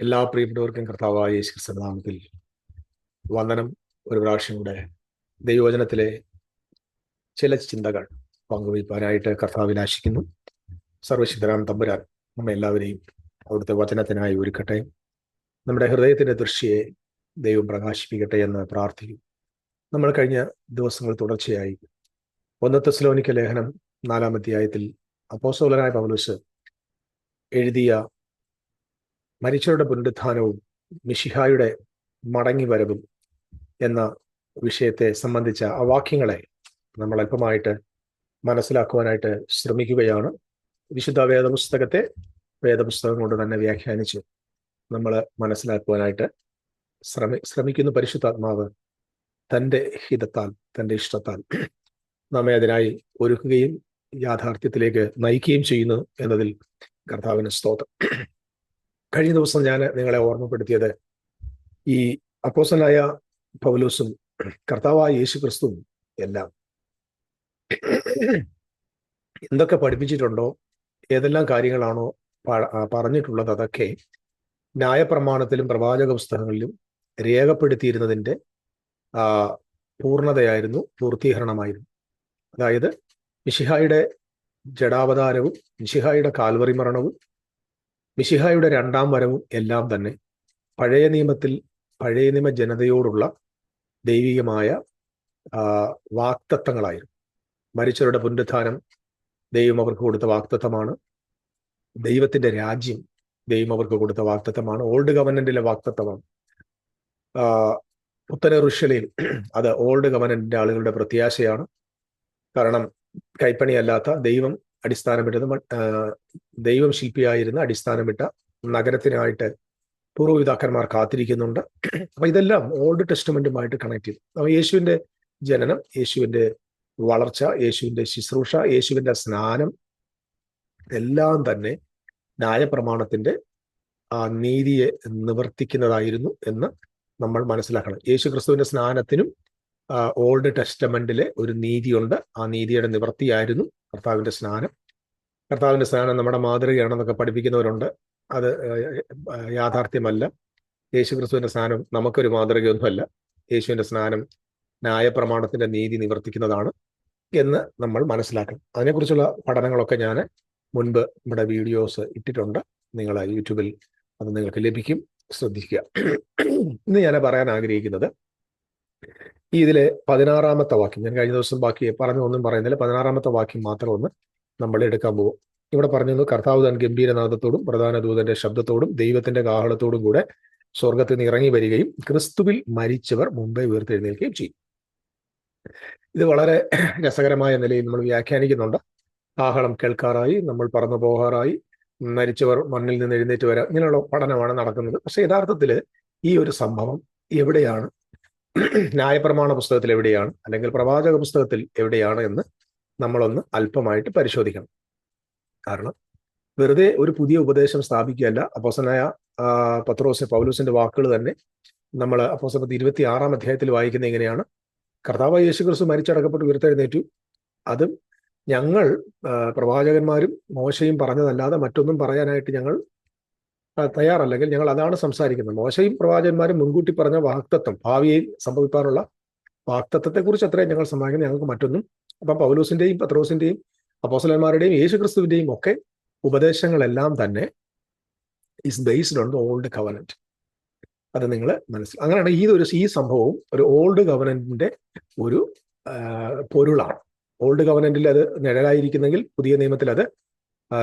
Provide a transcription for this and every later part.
എല്ലാ പ്രിയപ്പെട്ടവർക്കും കർത്താവായ യേശു ക്രിസ്തുവിന്റെ നാമത്തിൽ വന്ദനം. ഒരു പ്രാവശ്യം കൂടെ ദൈവവചനത്തിലെ ചില ചിന്തകൾ പങ്കുവയ്ക്കാനായിട്ട് കർത്താവിൽ ആശിക്കുന്നു സർവശുദ്ധരാം തമ്പുരാൻ നമ്മെ എല്ലാവരെയും അവിടുത്തെ വചനത്തിനായി ഒരുക്കട്ടെ. നമ്മുടെ ഹൃദയത്തിന്റെ ദൃശ്യയെ ദൈവം പ്രകാശിപ്പിക്കട്ടെ എന്ന് പ്രാർത്ഥിക്കും നമ്മൾ കഴിഞ്ഞ ദിവസങ്ങൾ തുടർച്ചയായി ഒന്നത്തെ സ്ലോനിക്ക ലേഖനം നാലാം അധ്യായത്തിൽ അപ്പോസ്തലനായ പൗലോസ് എഴുതിയ മരിച്ചവരുടെ പുനരുത്ഥാനവും മിഷിഹായുടെ മടങ്ങി വരവും എന്ന വിഷയത്തെ സംബന്ധിച്ച ആ വാക്യങ്ങളെ നമ്മൾ അല്പമായിട്ട് മനസ്സിലാക്കുവാനായിട്ട് ശ്രമിക്കുകയാണ്. വിശുദ്ധ വേദപുസ്തകത്തെ വേദപുസ്തകം കൊണ്ട് തന്നെ വ്യാഖ്യാനിച്ച് നമ്മൾ മനസ്സിലാക്കുവാനായിട്ട് ശ്രമി ശ്രമിക്കുന്ന. പരിശുദ്ധാത്മാവ് തന്റെ ഹിതത്താൽ തന്റെ ഇഷ്ടത്താൽ നമ്മെ അതിനായി ഒരുക്കുകയും യാഥാർത്ഥ്യത്തിലേക്ക് നയിക്കുകയും ചെയ്യുന്നു എന്നതിൽ കർത്താവിന് സ്തോത്രം. കഴിഞ്ഞ ദിവസം ഞാൻ നിങ്ങളെ ഓർമ്മപ്പെടുത്തിയത് ഈ അപ്പോസനായ പൗലോസും കർത്താവായ യേശു ക്രിസ്തുവും എല്ലാം എന്തൊക്കെ പഠിപ്പിച്ചിട്ടുണ്ടോ ഏതെല്ലാം കാര്യങ്ങളാണോ പറഞ്ഞിട്ടുള്ളത് അതൊക്കെ ന്യായപ്രമാണത്തിലും പ്രവാചക പുസ്തകങ്ങളിലും രേഖപ്പെടുത്തിയിരുന്നതിന്റെ പൂർണതയായിരുന്നു പൂർത്തീകരണമായിരുന്നു. അതായത് മിഷിഹായുടെ ജഡാവതാരവും മിഷിഹായുടെ കാൽവറി മരണവും മിഷിഹായുടെ രണ്ടാം വരവും എല്ലാം തന്നെ പഴയ നിയമത്തിൽ പഴയ നിയമ ജനതയോടുള്ള ദൈവികമായ വാക്തത്വങ്ങളായിരുന്നു. മരിച്ചവരുടെ പുനരുദ്ധാനം ദൈവം അവർക്ക് കൊടുത്ത വാക്തത്വമാണ്. ദൈവത്തിന്റെ രാജ്യം ദൈവം അവർക്ക് കൊടുത്ത വാക്തത്വമാണ്. ഓൾഡ് ഗവൺമെന്റിലെ വാക്തത്വമാണ്. പുത്തന ഋഷ്യലയിൽ അത് ഓൾഡ് ഗവൺമെന്റിന്റെ ആളുകളുടെ പ്രത്യാശയാണ്. കാരണം കൈപ്പണിയല്ലാത്ത ദൈവം അടിസ്ഥാനമിട്ടത് ദൈവം ശില്പിയായിരുന്ന അടിസ്ഥാനമിട്ട നഗരത്തിനായിട്ട് പൂർവപിതാക്കന്മാർ കാത്തിരിക്കുന്നുണ്ട്. അപ്പൊ ഇതെല്ലാം ഓൾഡ് ടെസ്റ്റ്മെന്റുമായിട്ട് കണക്ട് ചെയ്തു. അപ്പൊ യേശുവിന്റെ ജനനം യേശുവിന്റെ വളർച്ച യേശുവിന്റെ ശുശ്രൂഷ യേശുവിന്റെ സ്നാനം എല്ലാം തന്നെ ന്യായപ്രമാണത്തിന്റെ ആ നീതിയെ നിവർത്തിക്കുന്നതായിരുന്നു എന്ന് നമ്മൾ മനസ്സിലാക്കണം. യേശു ക്രിസ്തുവിന്റെ സ്നാനത്തിനും ഓൾഡ് ടെസ്റ്റമെന്റിലെ ഒരു നീതിയുണ്ട്. ആ നീതിയുടെ നിവൃത്തിയായിരുന്നു കർത്താവിന്റെ സ്നാനം. കർത്താവിന്റെ സ്നാനം നമ്മുടെ മാതൃകയാണെന്നൊക്കെ പഠിപ്പിക്കുന്നവരുണ്ട്. അത് യാഥാർത്ഥ്യമല്ല. യേശുക്രിസ്തുവിന്റെ സ്നാനം നമുക്കൊരു മാതൃകയൊന്നുമല്ല. യേശുവിന്റെ സ്നാനം ന്യായപ്രമാണത്തിന്റെ നീതി നിവർത്തിക്കുന്നതാണ് എന്ന് നമ്മൾ മനസ്സിലാക്കണം. അതിനെക്കുറിച്ചുള്ള പഠനങ്ങളൊക്കെ ഞാൻ മുൻപ് നമ്മുടെ വീഡിയോസ് ഇട്ടിട്ടുണ്ട്. നിങ്ങൾ യൂട്യൂബിൽ അത് നിങ്ങൾക്ക് ലഭിക്കും. ശ്രദ്ധിക്കുക. ഇന്ന് ഞാൻ പറയാൻ ആഗ്രഹിക്കുന്നത് ഈ ഇതിലെ പതിനാറാമത്തെ വാക്യം ഞാൻ കഴിഞ്ഞ ദിവസം ബാക്കി പറഞ്ഞു ഒന്നും പറയുന്നില്ല. പതിനാറാമത്തെ വാക്യം മാത്രം ഒന്ന് നമ്മൾ എടുക്കാൻ പോകും ഇവിടെ പറഞ്ഞു കർത്താവ് തൻ ഗംഭീരനാഥത്തോടും പ്രധാന ദൂതന്റെ ശബ്ദത്തോടും ദൈവത്തിന്റെ ഗാഹളത്തോടും കൂടെ സ്വർഗത്തിൽ നിന്ന് ഇറങ്ങി വരികയും ക്രിസ്തുവിൽ മരിച്ചവർ മുമ്പേ ഉയർത്തെഴുന്നേൽക്കുകയും ചെയ്യും. ഇത് വളരെ രസകരമായ നിലയിൽ നമ്മൾ വ്യാഖ്യാനിക്കുന്നുണ്ട്. ആഹളം കേൾക്കാറായി നമ്മൾ പറന്നു പോകാറായി മരിച്ചവർ മണ്ണിൽ നിന്ന് എഴുന്നേറ്റ് വരാം ഇങ്ങനെയുള്ള പഠനമാണ് നടക്കുന്നത്. പക്ഷെ യഥാർത്ഥത്തിൽ ഈ ഒരു സംഭവം എവിടെയാണ്? ന്യായപ്രമാണ പുസ്തകത്തിൽ എവിടെയാണ് അല്ലെങ്കിൽ പ്രവാചക പുസ്തകത്തിൽ എവിടെയാണ് എന്ന് നമ്മളൊന്ന് അല്പമായിട്ട് പരിശോധിക്കണം. കാരണം വെറുതെ ഒരു പുതിയ ഉപദേശം സ്ഥാപിക്കുകയല്ല. അപ്പോസനായ പത്രോസ് പൗലൂസിന്റെ വാക്കുകൾ തന്നെ നമ്മൾ അപ്പോസപ്പത്തി ഇരുപത്തി ആറാം അധ്യായത്തിൽ വായിക്കുന്ന ഇങ്ങനെയാണ് കർത്താവ് യേശു ക്രിസ്തു മരിച്ചടക്കപ്പെട്ട് ഉയർത്തെഴുന്നേറ്റു. അതും ഞങ്ങൾ പ്രവാചകന്മാരും മോശയും പറഞ്ഞതല്ലാതെ മറ്റൊന്നും പറയാനായിട്ട് ഞങ്ങൾ തയ്യാറല്ലെങ്കിൽ ഞങ്ങൾ അതാണ് സംസാരിക്കുന്നത്. മോശയും പ്രവാചകന്മാരും മുൻകൂട്ടി പറഞ്ഞ വാക്തത്വം ഭാവിയിൽ സംഭവിക്കാനുള്ള വാക്തത്വത്തെക്കുറിച്ച് അത്രയും ഞങ്ങൾ സമ്മാനിക്കുന്നത് ഞങ്ങൾക്ക് മറ്റൊന്നും. അപ്പം പൗലൂസിന്റെയും പത്രോസിന്റെയും അപ്പോസലന്മാരുടെയും യേശു ക്രിസ്തുവിന്റെയും ഒക്കെ ഉപദേശങ്ങളെല്ലാം തന്നെ is based on the old covenant അത് നിങ്ങൾ മനസ്സിൽ അങ്ങനെയാണ് ഈ ഒരു ഈ സംഭവവും ഒരു ഓൾഡ് ഗവനന്റിന്റെ ഒരു പൊരുളാണ്. ഓൾഡ് ഗവനന്റിൽ അത് നിഴലായിരിക്കുന്നെങ്കിൽ പുതിയ നിയമത്തിൽ അത്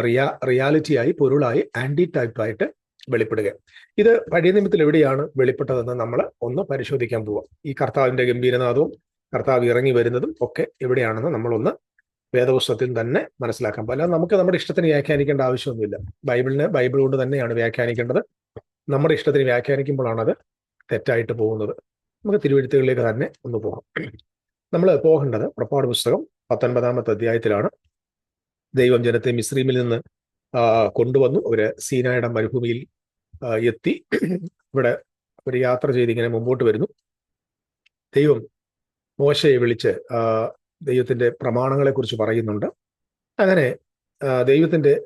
റിയാ റിയാലിറ്റിയായി പൊരുളായി ആന്റി ടൈപ്പായിട്ട് വെളിപ്പെടുക. ഇത് പഴയ നിയമത്തിൽ എവിടെയാണ് വെളിപ്പെട്ടതെന്ന് നമ്മൾ ഒന്ന് പരിശോധിക്കാൻ പോവാം. ഈ കർത്താവിന്റെ ഗംഭീരനാഥവും കർത്താവ് ഇറങ്ങി വരുന്നതും ഒക്കെ എവിടെയാണെന്ന് നമ്മളൊന്ന് വേദപുസ്തകത്തിൽ തന്നെ മനസ്സിലാക്കാം. അല്ല നമുക്ക് നമ്മുടെ ഇഷ്ടത്തിന് വ്യാഖ്യാനിക്കേണ്ട ആവശ്യമൊന്നുമില്ല. ബൈബിളിനെ ബൈബിൾ കൊണ്ട് തന്നെയാണ് വ്യാഖ്യാനിക്കേണ്ടത്. നമ്മുടെ ഇഷ്ടത്തിന് വ്യാഖ്യാനിക്കുമ്പോഴാണ് അത് തെറ്റായിട്ട് പോകുന്നത്. നമുക്ക് തിരുവഴുത്തുകളിലേക്ക് തന്നെ ഒന്ന് പോകാം. നമ്മൾ പോകേണ്ടത് പുറപ്പാട് പുസ്തകം പത്തൊൻപതാമത്തെ അധ്യായത്തിലാണ്. ദൈവം ജനത്തെ മിശ്രീമിൽ നിന്ന് കൊണ്ടുവന്നു. അവർ സീനായുടെ മരുഭൂമിയിൽ എത്തി. ഇവിടെ ഒരു യാത്ര ചെയ്ത് ഇങ്ങനെ മുമ്പോട്ട് വരുന്നു. ദൈവം മോശയെ വിളിച്ച് ദൈവത്തിന്റെ പ്രമാണങ്ങളെക്കുറിച്ച് പറയുന്നുണ്ട്. അങ്ങനെ ദൈവത്തിന്റെ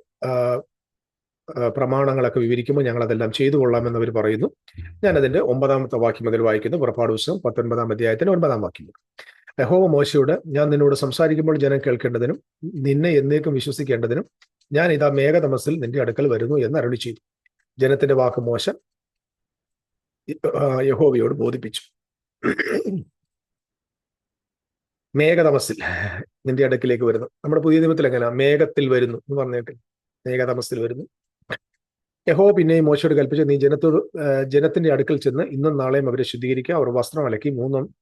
പ്രമാണങ്ങളൊക്കെ വിവരിക്കുമ്പോൾ ഞങ്ങൾ അതെല്ലാം ചെയ്തു കൊള്ളാമെന്ന് അവർ പറയുന്നു. ഞാൻ അതിന്റെ ഒമ്പതാമത്തെ വാക്യം മുതൽ വായിക്കുന്നു. പുറപ്പാട് പുസ്തകം പത്തൊൻപതാം അധ്യായത്തിന്റെ ഒൻപതാം വാക്യം. യഹോവ മോശയോട് ഞാൻ നിന്നോട് സംസാരിക്കുമ്പോൾ ജനം കേൾക്കേണ്ടതിനും നിന്നെ എന്നേക്കും വിശ്വസിക്കേണ്ടതിനും ഞാൻ ഇതാ മേഘതമസിൽ നിന്റെ അടുക്കൽ വരുന്നു എന്ന് അരുളി ചെയ്തു. ജനത്തിന്റെ വാക്ക് മോശ. യഹോവയോട് ബോധിപ്പിച്ചു. മേഘതമസിൽ നിന്റെ അടുക്കിലേക്ക് വരുന്നു. നമ്മുടെ പുതിയ നിയമത്തിൽ എങ്ങനെയാ? മേഘത്തിൽ വരുന്നു എന്ന് പറഞ്ഞിട്ട് മേഘതമസിൽ വരുന്നു. യഹോ പിന്നെയും മോശയോട് കൽപ്പിച്ചു നീ ജനത്തോട് ജനത്തിന്റെ അടുക്കൽ ചെന്ന് ഇന്നും നാളെയും അവരെ ശുദ്ധീകരിക്കുക. അവർ വസ്ത്രം അലക്കി മൂന്നും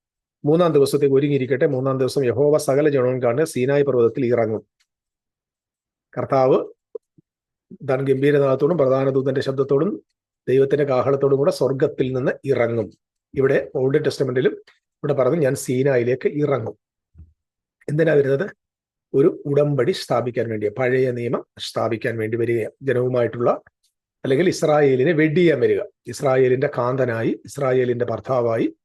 മൂന്നാം ദിവസത്തേക്ക് ഒരുങ്ങിയിരിക്കട്ടെ. മൂന്നാം ദിവസം യഹോവ സകല ജനവും കാണുക. സീനായ് പർവതത്തിൽ ഇറങ്ങും. കർത്താവ് താൻ ഗംഭീരനാഥത്തോടും പ്രധാന ദൂതന്റെ ശബ്ദത്തോടും ദൈവത്തിന്റെ കാഹളത്തോടും കൂടെ സ്വർഗത്തിൽ നിന്ന് ഇറങ്ങും. ഇവിടെ ഓൾഡ് ടെസ്റ്റമെന്റിലും ഇവിടെ പറഞ്ഞു ഞാൻ സീനായിലേക്ക് ഇറങ്ങും. എന്തിനാ വരുന്നത്? ഒരു ഉടമ്പടി സ്ഥാപിക്കാൻ വേണ്ടി പഴയ നിയമം സ്ഥാപിക്കാൻ വേണ്ടി വരിക ജനവുമായിട്ടുള്ള അല്ലെങ്കിൽ ഇസ്രായേലിനെ വെടിയാൻ വരിക. ഇസ്രായേലിന്റെ കാന്തനായി ഇസ്രായേലിന്റെ ഭർത്താവായി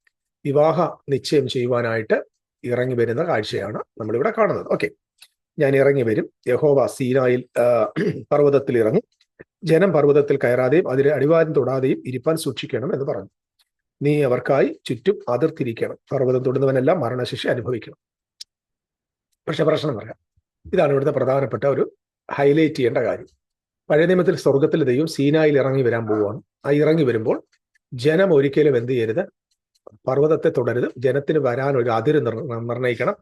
വിവാഹ നിശ്ചയം ചെയ്യുവാനായിട്ട് ഇറങ്ങി വരുന്ന കാഴ്ചയാണ് നമ്മളിവിടെ കാണുന്നത്. ഓക്കെ. ഞാൻ ഇറങ്ങി വരും. യഹോവ സീനായിൽ പർവതത്തിൽ ഇറങ്ങും. ജനം പർവതത്തിൽ കയറാതെയും അതിലെ അടിവാരം തൊടാതെയും ഇരിപ്പാൻ സൂക്ഷിക്കണം എന്ന് പറഞ്ഞു. നീ അവർക്കായി ചുറ്റും അതിർത്തിരിക്കണം. പർവതം തൊടുന്നവനെല്ലാം മരണശിക്ഷ അനുഭവിക്കണം. പക്ഷെ പ്രശ്നം പറയാം. ഇതാണ് ഇവിടുത്തെ പ്രധാനപ്പെട്ട ഒരു ഹൈലൈറ്റ് ചെയ്യേണ്ട കാര്യം. പഴയ നിയമത്തിൽ സ്വർഗത്തിൽ ദൈവം സീനായിൽ ഇറങ്ങി വരാൻ പോവുകയാണ്. ആ ഇറങ്ങി വരുമ്പോൾ ജനം ഒരിക്കലും എന്ത് ചെയ്യരുത്? പർവതത്തെ തുടരുത്. ജനത്തിന് വരാൻ ഒരു അതിര് നിർ- നിർണയിക്കണം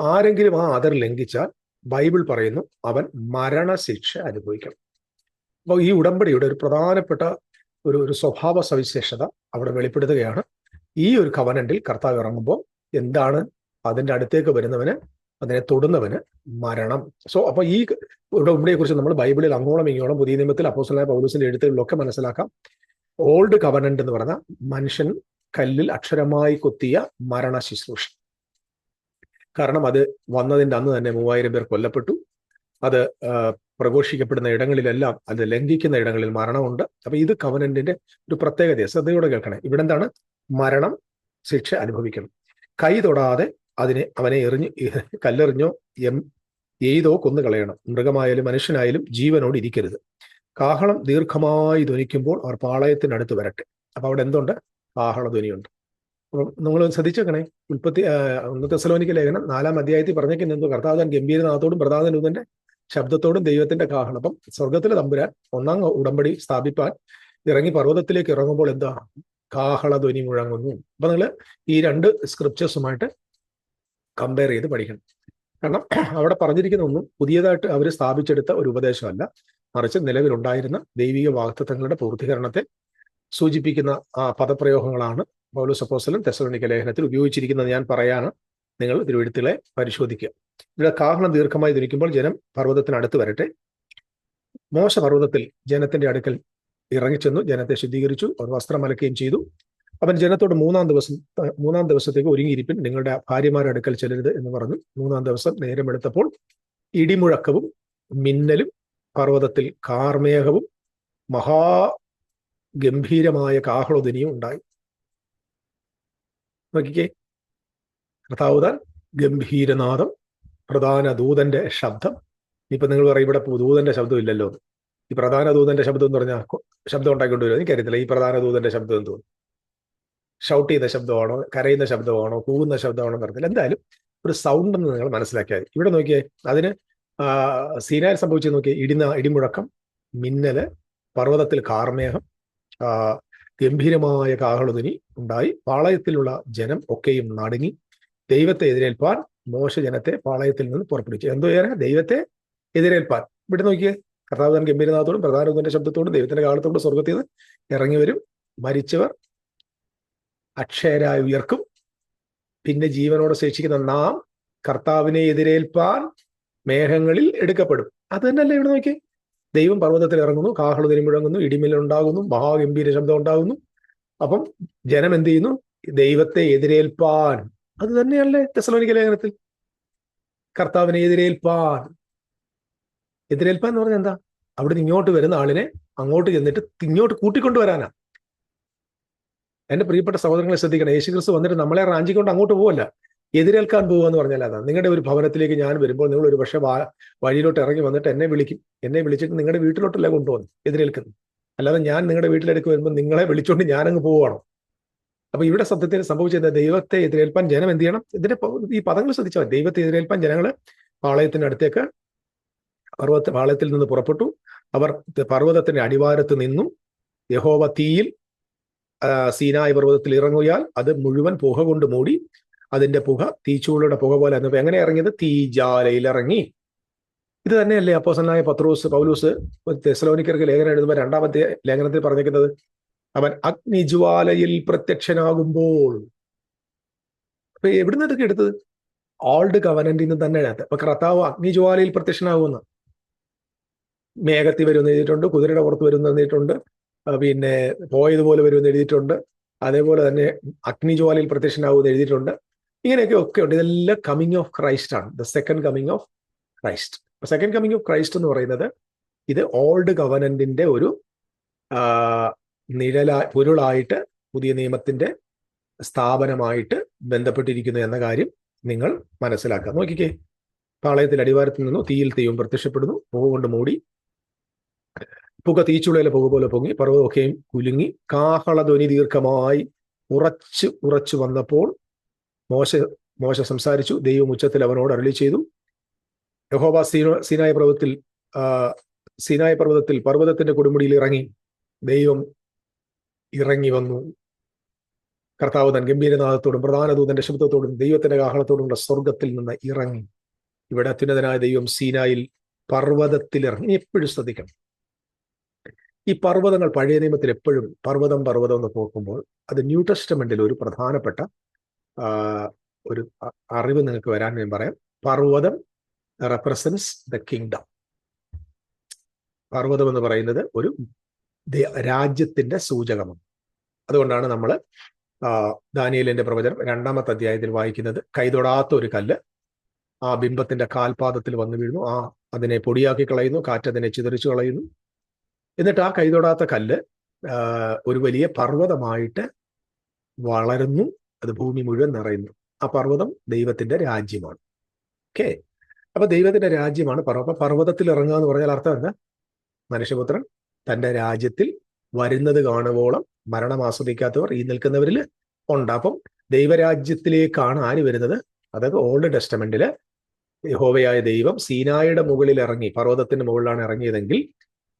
ആരെങ്കിലും ആ അതിർ ലംഘിച്ചാൽ ബൈബിൾ പറയുന്നു അവൻ മരണശിക്ഷ അനുഭവിക്കണം. അപ്പോൾ ഈ ഉടമ്പടിയുടെ ഒരു പ്രധാനപ്പെട്ട ഒരു ഒരു സ്വഭാവ സവിശേഷത അവിടെ വെളിപ്പെടുത്തുകയാണ്. ഈ ഒരു കവനന്റിൽ കർത്താവ് ഇറങ്ങുമ്പോൾ എന്താണ് അതിന്റെ അടുത്തേക്ക് വരുന്നവന് അതിനെ തൊടുന്നവന് മരണം. സോ അപ്പൊ ഈ ഉടമ്പടിയെ കുറിച്ച് നമ്മൾ ബൈബിളിൽ അങ്ങോളം ഇങ്ങോളം പുതിയ നിയമത്തിൽ അപ്പോസ്തലനായ പൗലൂസിന്റെ എഴുത്തുകളിലൊക്കെ മനസ്സിലാക്കാം. ഓൾഡ് കവനന്റ് എന്ന് പറഞ്ഞാൽ മനുഷ്യൻ കല്ലിൽ അക്ഷരമായി കൊത്തിയ മരണ ശുശ്രൂഷ കാരണം അത് വന്നതിന്റെ അന്ന് തന്നെ മൂവായിരം പേർ കൊല്ലപ്പെട്ടു. അത് പ്രഘോഷിക്കപ്പെടുന്ന ഇടങ്ങളിലെല്ലാം അത് ലംഘിക്കുന്ന ഇടങ്ങളിൽ മരണമുണ്ട്. അപ്പൊ ഇത് കവനന്റിന്റെ ഒരു പ്രത്യേകത ശ്രദ്ധയോടെ കേൾക്കണേ. ഇവിടെ എന്താണ്? മരണം ശിക്ഷ അനുഭവിക്കണം. കൈ തൊടാതെ അതിനെ അവനെ എറിഞ്ഞ് കല്ലെറിഞ്ഞോ എം എയ്തോ കൊന്നു കളയണം. മൃഗമായാലും മനുഷ്യനായാലും ജീവനോട് ഇരിക്കരുത്. കാഹളം ദീർഘമായി ധ്വനിക്കുമ്പോൾ അവർ പാളയത്തിനടുത്ത് വരട്ടെ. അപ്പൊ അവിടെ എന്തുണ്ട്? കാഹള ധ്വനിയുണ്ട് നിങ്ങൾ ശ്രദ്ധിച്ചേക്കണേ. ഉൽപ്പത്തി ഒന്നത്തെ തെസലോനിക്ക ലേഖനം നാലാം അധ്യായത്തിൽ പറഞ്ഞേക്കുന്ന എന്തോ കർത്താവൻ ഗംഭീരനാഥത്തോടും പ്രധാന ദൂതന്റെ ശബ്ദത്തോടും ദൈവത്തിന്റെ കാഹണം അപ്പം സ്വർഗത്തിലെ തമ്പുരാൻ ഒന്നാം ഉടമ്പടി സ്ഥാപിപ്പാൻ ഇറങ്ങി പർവതത്തിലേക്ക് ഇറങ്ങുമ്പോൾ എന്താ? കാഹള ധ്വനി മുഴങ്ങുന്നു. അപ്പൊ നിങ്ങൾ ഈ രണ്ട് സ്ക്രിപ്റ്റേഴ്സുമായിട്ട് കമ്പയർ ചെയ്ത് പഠിക്കണം. കാരണം അവിടെ പറഞ്ഞിരിക്കുന്ന ഒന്നും പുതിയതായിട്ട് അവർ സ്ഥാപിച്ചെടുത്ത ഒരു ഉപദേശമല്ല. മറിച്ച് നിലവിലുണ്ടായിരുന്ന ദൈവിക വാഗ്ദത്തങ്ങളുടെ പൂർത്തീകരണത്തെ സൂചിപ്പിക്കുന്ന പദപ്രയോഗങ്ങളാണ് പൗലോസ് അപ്പോസ്തലൻ തെസലോനിക്ക ലേഖനത്തിൽ ഉപയോഗിച്ചിരിക്കുന്നത് ഞാൻ പറയാണ്. നിങ്ങൾ തിരുവഴുത്തുകളെ പരിശോധിക്കുക. ഇവിടെ കാഹളം ദീർഘമായി ധരിക്കുമ്പോൾ ജനം പർവതത്തിനടുത്ത് വരട്ടെ. മോശ പർവതത്തിൽ ജനത്തിന്റെ അടുക്കൽ ഇറങ്ങിച്ചെന്നു ജനത്തെ ശുദ്ധീകരിച്ചു അവർ വസ്ത്രം അലക്കുകയും ചെയ്തു. അവൻ ജനത്തോട് മൂന്നാം ദിവസം മൂന്നാം ദിവസത്തേക്ക് ഒരുങ്ങിയിരിപ്പിൻ നിങ്ങളുടെ ഭാര്യമാരുടെ അടുക്കൽ ചെല്ലരുത് എന്ന് പറഞ്ഞു. മൂന്നാം ദിവസം നേരമെടുത്തപ്പോൾ ഇടിമുഴക്കവും മിന്നലും പർവതത്തിൽ കാർമേഘവും മഹാ ഗംഭീരമായ കാഹളധ്വനിയും ഉണ്ടായി. നോക്കിക്കേ. കർത്താവുതാൻ ഗംഭീരനാദം പ്രധാന ദൂതന്റെ ശബ്ദം. ഇപ്പൊ നിങ്ങൾ പറയും ഇവിടെ ദൂതന്റെ ശബ്ദമില്ലല്ലോ ഈ പ്രധാന ദൂതന്റെ ശബ്ദം എന്ന് പറഞ്ഞാൽ ശബ്ദം ഉണ്ടാക്കിക്കൊണ്ട് വരും എനിക്കറിയത്തില്ല. ഈ പ്രധാന ദൂതന്റെ ശബ്ദം എന്ന് തോന്നുന്നു. ഷൗട്ട് ചെയ്ത ശബ്ദമാണോ കരയുന്ന ശബ്ദമാണോ കൂവുന്ന ശബ്ദമാണോ എന്ന് അറിയത്തില്ല. എന്തായാലും ഒരു സൗണ്ട് എന്ന് നിങ്ങൾ മനസ്സിലാക്കിയാൽ ഇവിടെ നോക്കിയേ അതിന് സീനാൽ സംഭവിച്ചത് നോക്കിയേ ഇടിന ഇടിമുഴക്കം മിന്നൽ പർവതത്തിൽ കാർമേഘം ആ, ഗംഭീരമായ കാഹളധ്വനി ഉണ്ടായി. പാളയത്തിലുള്ള ജനം ഒക്കെയും നടുങ്ങി ദൈവത്തെ എതിരേൽപ്പാൻ മോശ ജനത്തെ പാളയത്തിൽ നിന്ന് പുറപ്പെടുവിച്ചു. എന്തോ ഏറെ? ദൈവത്തെ എതിരേൽപ്പാൻ. ഇവിടെ നോക്കിയേ. കർത്താവ് താൻ ഗംഭീരനാഥത്തോടും പ്രധാന ദൂതന്റെ ശബ്ദത്തോടും ദൈവത്തിന്റെ കാലത്തോടും സ്വർഗത്തിൽ നിന്ന് ഇറങ്ങി വരും. മരിച്ചവർ അക്ഷയരായി ഉയർക്കും. പിന്നെ ജീവനോടെ ശേഷിക്കുന്ന നാം കർത്താവിനെ എതിരേൽപ്പാൻ മേഘങ്ങളിൽ എടുക്കപ്പെടും. അത് തന്നെയല്ലേ ഇവിടെ നോക്കിയേ? ദൈവം പർവതത്തിൽ ഇറങ്ങുന്നു കാഹളതിന് മുഴങ്ങുന്നു ഇടിമില്ലുണ്ടാകുന്നു മഹാഗംഭീര ശബ്ദം ഉണ്ടാകുന്നു. അപ്പം ജനം എന്ത് ചെയ്യുന്നു? ദൈവത്തെ എതിരേൽപ്പാൻ. അത് തന്നെയല്ലേ തെസലോനിക്ക ലേഖനത്തിൽ? കർത്താവിനെ എതിരേൽപ്പാൻ. എതിരേൽപ്പാൻ എന്ന് പറഞ്ഞാൽ എന്താ? അവിടെ ഇങ്ങോട്ട് വരുന്ന ആളിനെ അങ്ങോട്ട് ചെന്നിട്ട് ഇങ്ങോട്ട് കൂട്ടിക്കൊണ്ടുവരാനാ. എന്റെ പ്രിയപ്പെട്ട സഹോദരങ്ങളെ ശ്രദ്ധിക്കണം യേശു ക്രിസ്തു വന്നിട്ട് നമ്മളെ റാഞ്ചിക്കൊണ്ട് അങ്ങോട്ട് പോവല്ല. എതിരേൽക്കാൻ പോകുക എന്ന് പറഞ്ഞാൽ അതാണ് നിങ്ങളുടെ ഒരു ഭവനത്തിലേക്ക് ഞാൻ വരുമ്പോൾ നിങ്ങൾ ഒരു പക്ഷേ വഴിയിലോട്ട് ഇറങ്ങി വന്നിട്ട് എന്നെ വിളിക്കും. എന്നെ വിളിച്ചിട്ട് നിങ്ങളുടെ വീട്ടിലോട്ടല്ല കൊണ്ടുപോകുന്നു? എതിരേൽക്കുന്നു അല്ലാതെ ഞാൻ നിങ്ങളുടെ വീട്ടിലേക്ക് വരുമ്പോൾ നിങ്ങളെ വിളിച്ചുകൊണ്ട് ഞാനങ്ങ് പോവുകയാണോ അപ്പൊ ഇവിടെ സത്യത്തിൽ സംഭവിച്ചത് ദൈവത്തെ എതിരേൽപ്പാൻ ജനം എന്ത് ചെയ്യണം? ഇതിന്റെ ഈ പദങ്ങൾ ശ്രദ്ധിച്ചാൽ. ദൈവത്തെ എതിരേൽപ്പാൻ ജനങ്ങൾ പാളയത്തിന്റെ അടുത്തേക്ക് പർവത പാളയത്തിൽ നിന്ന് പുറപ്പെട്ടു. അവർ പർവതത്തിന്റെ അടിവാരത്ത് നിന്നു. യഹോവ തീയിൽ സീനായി പർവതത്തിൽ ഇറങ്ങിയാൽ അത് മുഴുവൻ പുക കൊണ്ട് മൂടി അതിന്റെ പുക തീച്ചൂളുടെ പുക പോലെ. എന്നപ്പോ എങ്ങനെ ഇറങ്ങിയത്? തീജാലയിൽ ഇറങ്ങി. ഇത് തന്നെയല്ലേ അപ്പോസനായ പത്രോസ് പൗലൂസ് തെസലോനിക്കർക്ക് ലേഖനം എഴുതുമ്പോൾ രണ്ടാമത്തെ ലേഖനത്തിൽ പറഞ്ഞിരിക്കുന്നത്? അവൻ അഗ്നിജ്വാലയിൽ പ്രത്യക്ഷനാകുമ്പോൾ. അപ്പൊ എവിടുന്ന് ഇതൊക്കെ എടുത്തത്? ഓൾഡ് കവനന്റിൽ നിന്ന് തന്നെ അതിനകത്ത് അപ്പൊ കർത്താവ് അഗ്നിജ്വാലയിൽ പ്രത്യക്ഷനാകുമെന്ന് മേഘത്തിൽ വരുമെന്ന് എഴുതിയിട്ടുണ്ട് കുതിരയുടെ പുറത്ത് വരുമെന്ന് എഴുതിയിട്ടുണ്ട് പിന്നെ പോയതുപോലെ വരുമെന്ന് എഴുതിയിട്ടുണ്ട്. അതേപോലെ തന്നെ അഗ്നിജ്വാലയിൽ പ്രത്യക്ഷനാകുമെന്ന് എഴുതിയിട്ടുണ്ട്. ഇങ്ങനെയൊക്കെ ഒക്കെ ഉണ്ട്. ഇതെല്ലാം കമ്മിങ് ഓഫ് ക്രൈസ്റ്റ് ആണ്. The second coming of Christ second coming of Christ എന്ന് പറയുന്നത് ഇത് ഓൾഡ് ഗവർണന്റിന്റെ ഒരു നിഴലായി പൊരുളായിട്ട് പുതിയ നിയമത്തിന്റെ സ്ഥാപനമായിട്ട് ബന്ധപ്പെട്ടിരിക്കുന്നു എന്ന കാര്യം നിങ്ങൾ മനസ്സിലാക്കുക നോക്കിക്കേ. പാളയത്തിൽ അടിവാരത്തിൽ നിന്നും തീയിൽ തീയും പ്രത്യക്ഷപ്പെടുന്നു പുക കൊണ്ട് മൂടി പുക തീച്ചുളയിലെ പുക പോലെ പൊങ്ങി പർവതമൊക്കെയും കുലുങ്ങി കാഹളധ്വനി ദീർഘമായി ഉറച്ചു ഉറച്ചു വന്നപ്പോൾ മോശ മോശ സംസാരിച്ചു. ദൈവം ഉച്ചത്തിൽ അവനോട് അരളി ചെയ്തു. യഹോബ സീന സീനായ പർവതത്തിൽ സീനായ പർവതത്തിൽ പർവതത്തിന്റെ കൊടുമുടിയിൽ ഇറങ്ങി ദൈവം ഇറങ്ങി വന്നു. കർത്താവ് തൻ ഗംഭീരനാഥത്തോടും പ്രധാന ദൂതന്റെ ശബ്ദത്തോടും ദൈവത്തിന്റെ കാഹളത്തോടുമുള്ള സ്വർഗത്തിൽ നിന്ന് ഇറങ്ങി. ഇവിടെ അത്യുന്നതനായ ദൈവം സീനായിൽ പർവതത്തിൽ ഇറങ്ങി. എപ്പോഴും ശ്രദ്ധിക്കണം. ഈ പർവതങ്ങൾ പഴയ നിയമത്തിൽ എപ്പോഴും പർവതം പർവതം എന്ന് പോക്കുമ്പോൾ അത് ന്യൂ ടെസ്റ്റമെന്റിൽ ഒരു പ്രധാനപ്പെട്ട ഒരു അറിവ് നിങ്ങൾക്ക് വരാൻ ഞാൻ പറയാം. പർവതം റെപ്രസെൻസ് ദ കിങ്ഡം പർവതം എന്ന് പറയുന്നത് ഒരു രാജ്യത്തിന്റെ സൂചകമാണ്. അതുകൊണ്ടാണ് നമ്മൾ ദാനിയലിന്റെ പ്രവചനം രണ്ടാമത്തെ അധ്യായത്തിൽ വായിക്കുന്നത് കൈതൊടാത്ത ഒരു കല്ല് ആ ബിംബത്തിന്റെ കാൽപാദത്തിൽ വന്നു വീഴുന്നു. ആ അതിനെ പൊടിയാക്കി കളയുന്നു കാറ്റതിനെ ചിതറിച്ചു കളയുന്നു. എന്നിട്ട് ആ കൈതൊടാത്ത കല്ല് ഒരു വലിയ പർവതമായിട്ട് വളരുന്നു. അത് ഭൂമി മുഴുവൻ നിറയുന്നു. ആ പർവതം ദൈവത്തിന്റെ രാജ്യമാണ്. ഓക്കെ അപ്പൊ ദൈവത്തിന്റെ രാജ്യമാണ് പർവ അപ്പൊ പർവതത്തിൽ ഇറങ്ങുക എന്ന് പറഞ്ഞാൽ അർത്ഥം എന്താ? മനുഷ്യപുത്രൻ തന്റെ രാജ്യത്തിൽ വരുന്നത് കാണുവോളം മരണം ആസ്വദിക്കാത്തവർ ഈ നിൽക്കുന്നവരിൽ ഉണ്ട്. അപ്പം ദൈവരാജ്യത്തിലേക്കാണ് ആര് വരുന്നത്? അതായത് ഓൾഡ് ടെസ്റ്റമെന്റിൽ യഹോവയായ ദൈവം സീനായുടെ മുകളിൽ ഇറങ്ങി പർവതത്തിന്റെ മുകളിലാണ് ഇറങ്ങിയതെങ്കിൽ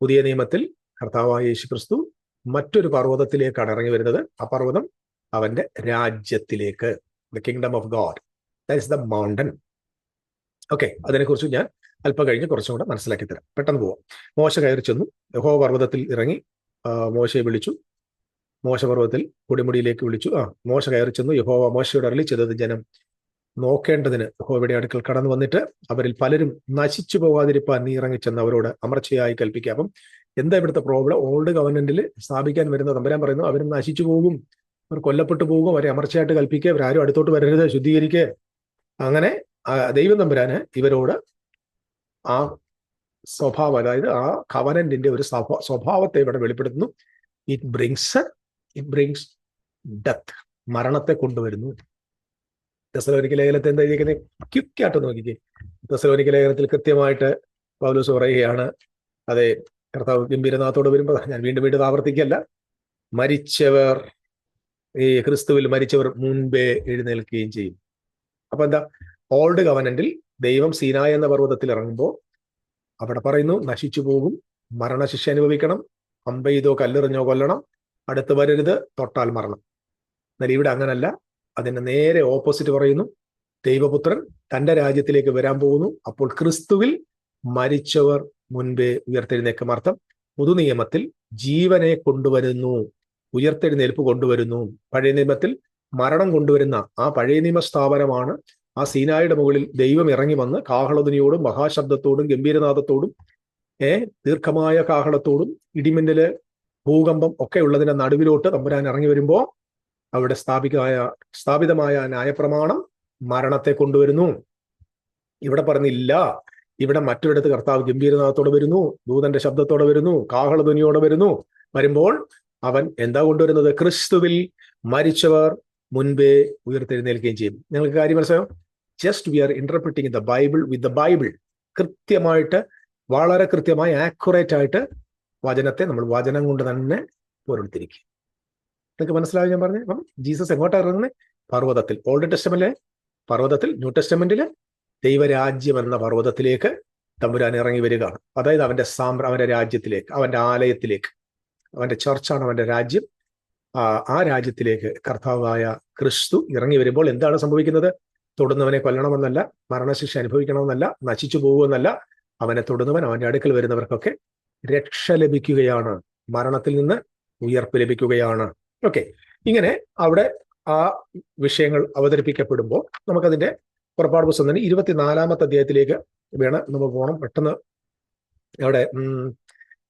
പുതിയ നിയമത്തിൽ കർത്താവായ യേശു ക്രിസ്തു മറ്റൊരു പർവതത്തിലേക്കാണ് ഇറങ്ങി വരുന്നത്. ആ പർവതം അവന്റെ രാജ്യത്തിലേക്ക് the kingdom of God that is the mountain okay അതിനെക്കുറിച്ച് ഞാൻ അല്പം കഴിഞ്ഞ് കുറച്ചും കൂടെ മനസ്സിലാക്കി തരാം. പെട്ടെന്ന് പോവാം. മോശ കയറി ചെന്നു. യഹോ പർവതത്തിൽ ഇറങ്ങി മോശയെ വിളിച്ചു. മോശ പർവതത്തിൽ കൊടിമുടിയിലേക്ക് വിളിച്ചു. ആ മോശ കയറി ചെന്നു. യഹോവ മോശയോട് അരളി ചെയ്തത് ജനം നോക്കേണ്ടതിന് യഹോവയുടെ അടുക്കൽ കടന്നു വന്നിട്ട് അവരിൽ പലരും നശിച്ചു പോകാതിരിപ്പാൻ നീ ഇറങ്ങിച്ചെന്ന് അവരോട് അമർച്ചയായി കൽപ്പിക്കുക. അപ്പം എന്താ ഇവിടുത്തെ പ്രോബ്ലം ഓൾഡ് ഗവൺമെന്റിൽ സ്ഥാപിക്കാൻ വരുന്ന തമ്പരാൻ പറയുന്നു അവരും നശിച്ചു പോകും. അവർ കൊല്ലപ്പെട്ടു പോകും അവരെ അമർച്ചയായിട്ട് കൽപ്പിക്കുക അവരാരും അടുത്തോട്ട് വരരുത് ശുദ്ധീകരിക്കുക. അങ്ങനെ ദൈവം തമ്പുരാന് ഇവരോട് ആ സ്വഭാവം അതായത് ആ കവനന്റിന്റെ ഒരു സ്വഭാ- സ്വഭാവത്തെ ഇവിടെ വെളിപ്പെടുത്തുന്നു. It brings it brings death മരണത്തെ കൊണ്ടുവരുന്നു. ദസലോനിക്ക് ലേഖനത്തെ എന്താ എഴുതിയിരിക്കുന്നത് ക്യുക്കായിട്ട് നോക്കിക്കേ. ദസലോനിക്ക് ലേഖനത്തിൽ കൃത്യമായിട്ട് പൗലോസ് പറയുകയാണ് അതെ കർത്താവ് ഗംഭീരനാഥോട് വരുമ്പോൾ ഞാൻ വീണ്ടും വീണ്ടും ആവർത്തിക്കല്ല മരിച്ചവർ ഈ ക്രിസ്തുവിൽ മരിച്ചവർ മുൻപേ എഴുന്നേൽക്കുകയും ചെയ്യും. അപ്പൊ എന്താ? ഓൾഡ് ഗവനന്റിൽ ദൈവം സീനായ എന്ന പർവതത്തിൽ ഇറങ്ങുമ്പോൾ അവിടെ പറയുന്നു നശിച്ചു പോകും മരണശിക്ഷ അനുഭവിക്കണം അമ്പെയ്തോ കല്ലെറിഞ്ഞോ കൊല്ലണം അടുത്ത് വരരുത് തൊട്ടാൽ മരണം. എന്നാൽ ഇവിടെ അങ്ങനല്ല. അതിന്റെ നേരെ ഓപ്പോസിറ്റ് പറയുന്നു ദൈവപുത്രൻ തന്റെ രാജ്യത്തിലേക്ക് വരാൻ പോകുന്നു. അപ്പോൾ ക്രിസ്തുവിൽ മരിച്ചവർ മുൻപേ ഉയർത്തെഴുന്നേക്കും അർത്ഥം. പുതുനിയമത്തിൽ ജീവനെ കൊണ്ടുവരുന്നു. ഉയർത്തെഴുന്നേൽപ്പ് കൊണ്ടുവരുന്നു. പഴയ നിയമത്തിൽ മരണം കൊണ്ടുവരുന്ന ആ പഴയ നിയമ സ്ഥാപനമാണ് ആ സീനായുടെ മുകളിൽ ദൈവം ഇറങ്ങി വന്ന് കാഹളധ്വനിയോടും മഹാശബ്ദത്തോടും ഗംഭീരനാഥത്തോടും ഏ ദീർഘമായ കാഹളത്തോടും ഇടിമിന്നൽ ഭൂകമ്പം ഒക്കെ ഉള്ളതിന്റെ നടുവിലോട്ട് തമ്പുരാൻ ഇറങ്ങി വരുമ്പോൾ അവിടെ സ്ഥാപിതമായ സ്ഥാപിതമായ ന്യായപ്രമാണം മരണത്തെ കൊണ്ടുവരുന്നു. ഇവിടെ പറഞ്ഞില്ല. ഇവിടെ മറ്റൊരിടത്ത് കർത്താവ് ഗംഭീരനാഥത്തോടെ വരുന്നു ദൂതന്റെ ശബ്ദത്തോടെ വരുന്നു കാഹളധ്വനിയോടെ വരുന്നു. വരുമ്പോൾ അവൻ എന്താ കൊണ്ടുവരുന്നത്? ക്രിസ്തുവിൽ മരിച്ചവർ മുൻപേ ഉയർത്തെഴുന്നേൽക്കുകയും ചെയ്യും. നിങ്ങൾക്ക് കാര്യം മനസ്സിലായോ? Just we are interpreting the Bible with the Bible കൃത്യമായിട്ട് വളരെ കൃത്യമായി ആക്യുറേറ്റ് ആയിട്ട് വചനത്തെ നമ്മൾ വചനം കൊണ്ട് തന്നെ പൊരുത്തിരിക്കും. നിങ്ങൾക്ക് മനസ്സിലാവും ഞാൻ പറഞ്ഞു അപ്പം ജീസസ് എങ്ങോട്ടാണ് ഇറങ്ങുന്നത്? പർവതത്തിൽ. ഓൾഡ് ടെസ്റ്റമെന്റിലെ പർവതത്തിൽ. ന്യൂ ടെസ്റ്റമെന്റിലെ ദൈവരാജ്യം എന്ന പർവതത്തിലേക്ക് തമ്പുരാൻ ഇറങ്ങി വരികയാണ്. അതായത് അവന്റെ സാമ്ര അവന്റെ രാജ്യത്തിലേക്ക് അവന്റെ ആലയത്തിലേക്ക്. അവന്റെ ചർച്ചാണ് അവന്റെ രാജ്യം. ആ രാജ്യത്തിലേക്ക് കർത്താവായ ക്രിസ്തു ഇറങ്ങി വരുമ്പോൾ എന്താണ് സംഭവിക്കുന്നത്? തൊടുന്നവനെ കൊല്ലണമെന്നല്ല മരണശിക്ഷ അനുഭവിക്കണമെന്നല്ല നശിച്ചു പോകുമെന്നല്ല അവനെ തൊടുന്നവൻ അവന്റെ അടുക്കൽ വരുന്നവർക്കൊക്കെ രക്ഷ ലഭിക്കുകയാണ്. മരണത്തിൽ നിന്ന് ഉയർപ്പ് ലഭിക്കുകയാണ്. ഓക്കെ. ഇങ്ങനെ അവിടെ ആ വിഷയങ്ങൾ അവതരിപ്പിക്കപ്പെടുമ്പോൾ നമുക്കതിന്റെ പുറപ്പാട് പുസ്തകം തന്നെ ഇരുപത്തിനാലാമത്തെ അധ്യായത്തിലേക്ക് വേണം നമ്മൾ പോകണം. പെട്ടെന്ന് അവിടെ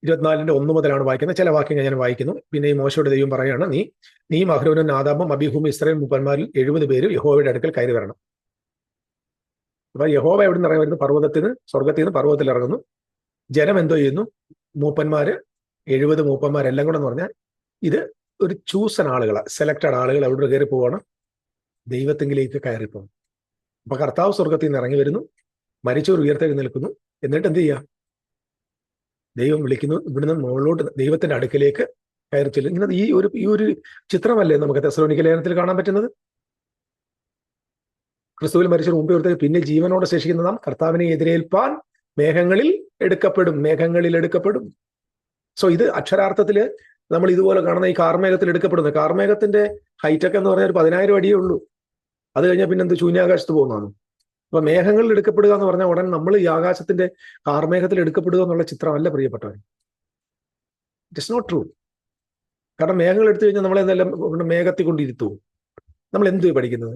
ഇരുപത്തിനാലിന്റെ ഒന്ന് മുതലാണ് വായിക്കുന്നത്. ചില വാക്യങ്ങൾ ഞാൻ വായിക്കുന്നു. പിന്നെ ഈ മോശയുടെ ദൈവം പറയുകയാണ് നീ നീ മഹ്റൂനും നാദാമും അബിഹും ഇസ്രായേൽ മുപ്പന്മാരിൽ എഴുപത് പേര് യഹോവയുടെ അടുക്കൽ കയറി വരണം. അപ്പൊ യഹോവ എവിടെ നിന്ന് ഇറങ്ങി വരുന്നു? പർവതത്തിന് സ്വർഗത്തിൽ നിന്ന് പർവതത്തിൽ ഇറങ്ങുന്നു. ജനം എന്തോ ചെയ്യുന്നു? മൂപ്പന്മാര് എഴുപത് മൂപ്പന്മാരെല്ലാം കൂടെ എന്ന് പറഞ്ഞാൽ ഇത് ഒരു ചൂസൻ ആളുകളെ സെലക്റ്റഡ് ആളുകൾ അവിടെ കയറി പോവാണ്. ദൈവത്തെങ്കിലേക്ക് കയറിപ്പോകും അപ്പൊ കർത്താവ് സ്വർഗത്തിൽ നിന്ന് ഇറങ്ങി വരുന്നു. മരിച്ചവർ ഉയർത്തേക്ക് നിൽക്കുന്നു എന്നിട്ട് എന്ത് ചെയ്യുക? ദൈവം വിളിക്കുന്നു. ഇവിടുന്ന് മുകളിലോട്ട് ദൈവത്തിന്റെ അടുക്കിലേക്ക് കയറി ചെല്ലും. ഇങ്ങനെ ഈ ഒരു ഈ ഒരു ചിത്രമല്ലേ നമുക്ക് തെസലോനിക്ക ലേഖനത്തിൽ കാണാൻ പറ്റുന്നത്? ക്രിസ്തുവിൽ മരിച്ച മുമ്പ് ഒരു പിന്നെ ജീവനോടെ ശേഷിക്കുന്ന നാം കർത്താവിനെ എതിരേൽപ്പാൻ മേഘങ്ങളിൽ എടുക്കപ്പെടും. മേഘങ്ങളിൽ എടുക്കപ്പെടും. സോ ഇത് അക്ഷരാർത്ഥത്തിൽ നമ്മൾ ഇതുപോലെ കാണുന്ന ഈ കാർമേഘത്തിൽ എടുക്കപ്പെടുന്നത്. കാർമേഘത്തിന്റെ ഹൈറ്റൊക്കെ എന്ന് പറഞ്ഞാൽ ഒരു പതിനായിരം അടിയേ ഉള്ളൂ. അത് കഴിഞ്ഞാൽ പിന്നെ എന്ത്? ശൂന്യാകാശത്ത് പോകുന്നതാണ്. അപ്പൊ മേഘങ്ങളിൽ എടുക്കപ്പെടുക എന്ന് പറഞ്ഞാൽ ഉടൻ നമ്മൾ ഈ ആകാശത്തിന്റെ കാർമേഘത്തിൽ എടുക്കപ്പെടുക എന്നുള്ള ചിത്രമല്ല പ്രിയപ്പെട്ടവർ ഇറ്റ് ഇസ് നോട്ട് ട്രൂ കാരണം മേഘങ്ങൾ എടുത്തു കഴിഞ്ഞാൽ നമ്മളെന്തെല്ലാം മേഘത്തിൽ കൊണ്ടിരുത്തു. നമ്മൾ എന്ത് പഠിക്കുന്നത്?